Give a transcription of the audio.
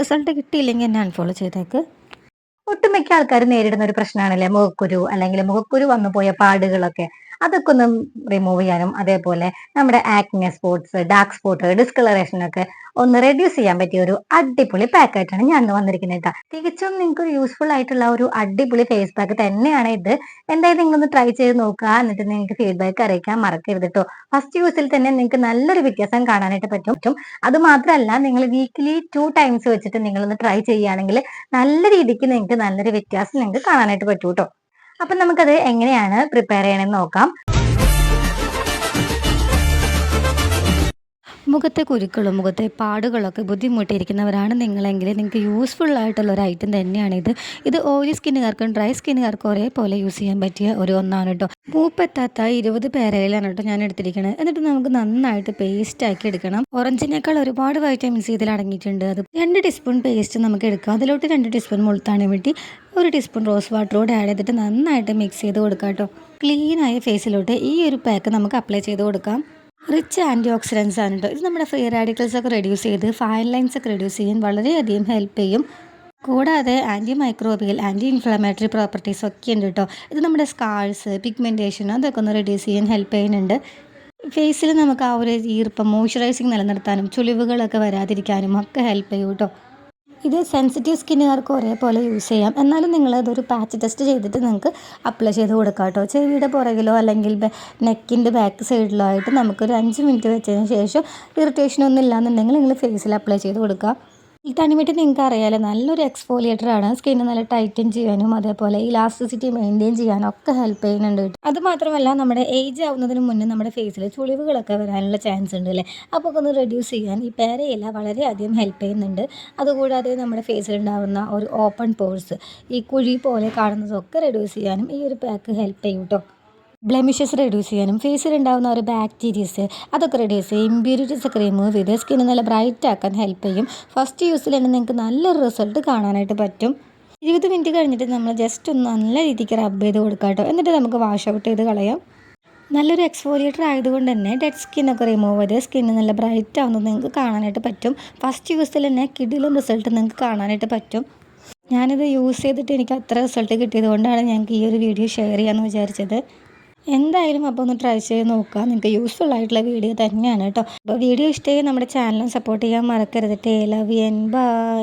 Result കിട്ടിയില്ലെങ്കിൽ എന്നെ unfollow ചെയ്തേക്ക്. ഒട്ടുമിക്ക ആൾക്കാർ നേരിടുന്ന ഒരു പ്രശ്നമാണല്ലേ? മുഖക്കുരു അല്ലെങ്കിൽ മുഖക്കുരു വന്നു പോയ പാടുകളൊക്കെ. അതൊക്കെ ഒന്ന് റിമൂവ് ചെയ്യാനും അതേപോലെ നമ്മുടെ acne spots dark spot discolouration ഒക്കെ ഒന്ന് റെഡ്യൂസ് ചെയ്യാൻ പറ്റിയ ഒരു അടിപൊളി പാക്ക് ആയിട്ടാണ് ഞാൻ വന്നിരിക്കുന്നത് കേട്ടോ. തികച്ചും നിങ്ങൾക്ക് ഒരു യൂസ്ഫുൾ ആയിട്ടുള്ള ഒരു അടിപൊളി ഫേസ് പാക്ക് തന്നെയാണ് ഇത്. എന്തായാലും നിങ്ങളൊന്ന് ട്രൈ ചെയ്ത് നോക്കുക. എന്നിട്ട് നിങ്ങൾക്ക് ഫീഡ്ബാക്ക് അറിയിക്കാൻ മറക്കരുത് കേട്ടോ. ഫസ്റ്റ് യൂസിൽ തന്നെ നിങ്ങൾക്ക് നല്ലൊരു വ്യത്യാസം കാണാനായിട്ട് പറ്റും. പറ്റും. അത് മാത്രമല്ല നിങ്ങൾ വീക്കിലി ടു ടൈംസ് വെച്ചിട്ട് നിങ്ങളൊന്ന് ട്രൈ ചെയ്യുകയാണെങ്കിൽ നല്ല രീതിക്ക് നിങ്ങൾക്ക് നല്ലൊരു വ്യത്യാസം നിങ്ങൾക്ക് കാണാനായിട്ട് പറ്റും കേട്ടോ. അപ്പൊ നമുക്കത് എങ്ങനെയാണ് പ്രിപ്പയർ ചെയ്യണമെന്ന് നോക്കാം. മുഖത്തെ കുരുക്കളും മുഖത്തെ പാടുകളൊക്കെ ബുദ്ധിമുട്ടിയിരിക്കുന്നവരാണ് നിങ്ങളെങ്കിൽ നിങ്ങൾക്ക് യൂസ്ഫുൾ ആയിട്ടുള്ള ഒരു ഐറ്റം തന്നെയാണിത് ഇത്. ഓയിലി സ്കിന്നുകാർക്കും ഡ്രൈ സ്കിന്നുകാർക്കും ഒരേപോലെ യൂസ് ചെയ്യാൻ പറ്റിയ ഒരു ഒന്നാണ് കേട്ടോ മൂപ്പെത്താത്ത ഇരുപത് പേരയിലാണ് കേട്ടോ ഞാൻ എടുത്തിരിക്കുന്നത് എന്നിട്ട് നമുക്ക് നന്നായിട്ട് പേസ്റ്റ് ആക്കി എടുക്കണം. ഓറഞ്ചിനേക്കാൾ ഒരുപാട് വൈറ്റമിൻസ് ഇതിൽ അടങ്ങിയിട്ടുണ്ട്. അത് രണ്ട് ടീസ്പൂൺ പേസ്റ്റ് നമുക്ക് എടുക്കാം. അതിലോട്ട് രണ്ട് ടീസ്പൂൺ മുളത്താണ് വെട്ടി ഒരു ടീസ്പൂൺ റോസ് വാട്ടറോട് ആഡ് ചെയ്തിട്ട് നന്നായിട്ട് മിക്സ് ചെയ്ത് കൊടുക്കാം കേട്ടോ ക്ലീനായ ഫേസിലോട്ട് ഈ ഒരു പാക്ക് നമുക്ക് അപ്ലൈ ചെയ്ത് കൊടുക്കാം. റിച്ച് ആന്റി ഓക്സിഡൻസ് ആണ് ഇത് നമ്മുടെ ഫ്രീ റാഡിക്കൽസ് ഒക്കെ റെഡ്യൂസ് ചെയ്ത് ഫൈൻ ലൈൻസ് ഒക്കെ റെഡ്യൂസ് ചെയ്യാൻ വളരെയധികം ഹെൽപ്പ് ചെയ്യും. കൂടാതെ anti microbial anti inflammatory properties ഒക്കെ ഉണ്ട് കേട്ടോ ഇത് നമ്മുടെ സ്കാൾസ് പിഗ്മെന്റേഷൻ അതൊക്കെ ഒന്ന് റെഡ്യൂസ് ചെയ്യാൻ ഹെൽപ്പ് ചെയ്യുന്നുണ്ട്. ഫേസിൽ നമുക്ക് ആ ഒരു ഈർപ്പം മോയ്സ്ചറൈസിങ് നിലനിർത്താനും ചുളിവുകളൊക്കെ വരാതിരിക്കാനും ഒക്കെ ഹെൽപ്പ് ചെയ്യും കേട്ടോ ഇത് സെൻസിറ്റീവ് സ്കിന്നുകാർക്ക് ഒരേപോലെ യൂസ് ചെയ്യാം. എന്നാലും നിങ്ങൾ അതൊരു പാച്ച് ടെസ്റ്റ് ചെയ്തിട്ട് നിങ്ങൾക്ക് അപ്ലൈ ചെയ്ത് കൊടുക്കാം കേട്ടോ. ചെവിയുടെ പുറകിലോ അല്ലെങ്കിൽ നെക്കിന്റെ ബാക്ക് സൈഡിലോ ആയിട്ട് നമുക്കൊരു അഞ്ച് മിനിറ്റ് വെച്ചതിന് ശേഷം ഇറിറ്റേഷൻ ഒന്നും ഇല്ലാന്നുണ്ടെങ്കിൽ നിങ്ങൾ ഫേസിൽ അപ്ലൈ ചെയ്ത് കൊടുക്കുക ഈ തണിമിട്ട് നിങ്ങൾക്ക് അറിയാലോ നല്ലൊരു എക്സ്ഫോലിയേറ്റർ ആണ്. സ്കിന്ന് നല്ല ടൈറ്റൻ ചെയ്യാനും അതേപോലെ ഇലാസ്റ്റിസിറ്റി മെയിന്റെയിൻ ചെയ്യാനും ഒക്കെ ഹെൽപ്പ് ചെയ്യുന്നുണ്ട് അത് മാത്രമല്ല നമ്മുടെ ഏജ് ആവുന്നതിന് മുന്നേ നമ്മുടെ ഫേസിൽ ചുളിവുകളൊക്കെ വരാനുള്ള ചാൻസ് ഉണ്ട് അല്ലേ? അപ്പോൾ ഒന്ന് റെഡ്യൂസ് ചെയ്യാൻ ഈ പേരയില വളരെയധികം ഹെൽപ്പ് ചെയ്യുന്നുണ്ട്. അതുകൂടാതെ നമ്മുടെ ഫേസിൽ ഉണ്ടാകുന്ന ഒരു ഓപ്പൺ പോഴ്സ് ഈ കുഴി പോലെ കാണുന്നതൊക്കെ റെഡ്യൂസ് ചെയ്യാനും ഈ ഒരു പാക്ക് ഹെൽപ്പ് ചെയ്യും കേട്ടോ. ബ്ലെമിഷസ് റെഡ്യൂസ് ചെയ്യാനും ഫേസിൽ ഉണ്ടാകുന്ന ഒരു ബാക്ടീരിയസ് അതൊക്കെ റെഡ്യൂസ് ചെയ്യും. ഇമ്പ്യൂരിറ്റീസ് ഒക്കെ റിമൂവ് ചെയ്ത് സ്കിന്ന് നല്ല ബ്രൈറ്റ് ആക്കാൻ ഹെൽപ്പ് ചെയ്യും. ഫസ്റ്റ് യൂസിൽ തന്നെ നിങ്ങൾക്ക് നല്ലൊരു റിസൾട്ട് കാണാനായിട്ട് പറ്റും. ഇരുപത് മിനിറ്റ് കഴിഞ്ഞിട്ട് നമ്മൾ ജസ്റ്റ് ഒന്ന് നല്ല രീതിക്ക് റബ്ബ് ചെയ്ത് കൊടുക്കാം കേട്ടോ എന്നിട്ട് നമുക്ക് വാഷ് ഔട്ട് ചെയ്ത് കളയാം. നല്ലൊരു എക്സ്ഫോലിയേറ്റർ ആയതുകൊണ്ട് തന്നെ ഡെഡ് സ്കിന്നൊക്കെ റിമൂവ് ചെയ്ത് സ്കിന്ന് നല്ല ബ്രൈറ്റ് ആവുന്നത് നിങ്ങൾക്ക് കാണാനായിട്ട് പറ്റും. ഫസ്റ്റ് യൂസിൽ തന്നെ കിടിലും റിസൾട്ട് നിങ്ങൾക്ക് കാണാനായിട്ട് പറ്റും. ഞാനിത് യൂസ് ചെയ്തിട്ട് എനിക്ക് അത്ര റിസൾട്ട് കിട്ടിയത് കൊണ്ടാണ് ഞങ്ങൾക്ക് ഈ ഒരു വീഡിയോ ഷെയർ ചെയ്യാമെന്ന് വിചാരിച്ചത്. എന്തായാലും അപ്പോൾ ഒന്ന് ട്രൈ ചെയ്ത് നോക്കുക നിങ്ങൾക്ക് യൂസ്ഫുൾ ആയിട്ടുള്ള വീഡിയോ തന്നെയാണ് കേട്ടോ അപ്പോൾ വീഡിയോ ഇഷ്ടമായി നമ്മുടെ ചാനലും സപ്പോർട്ട് ചെയ്യാൻ മറക്കരുത്. ടേ ലവ് യു എൻ ബൈ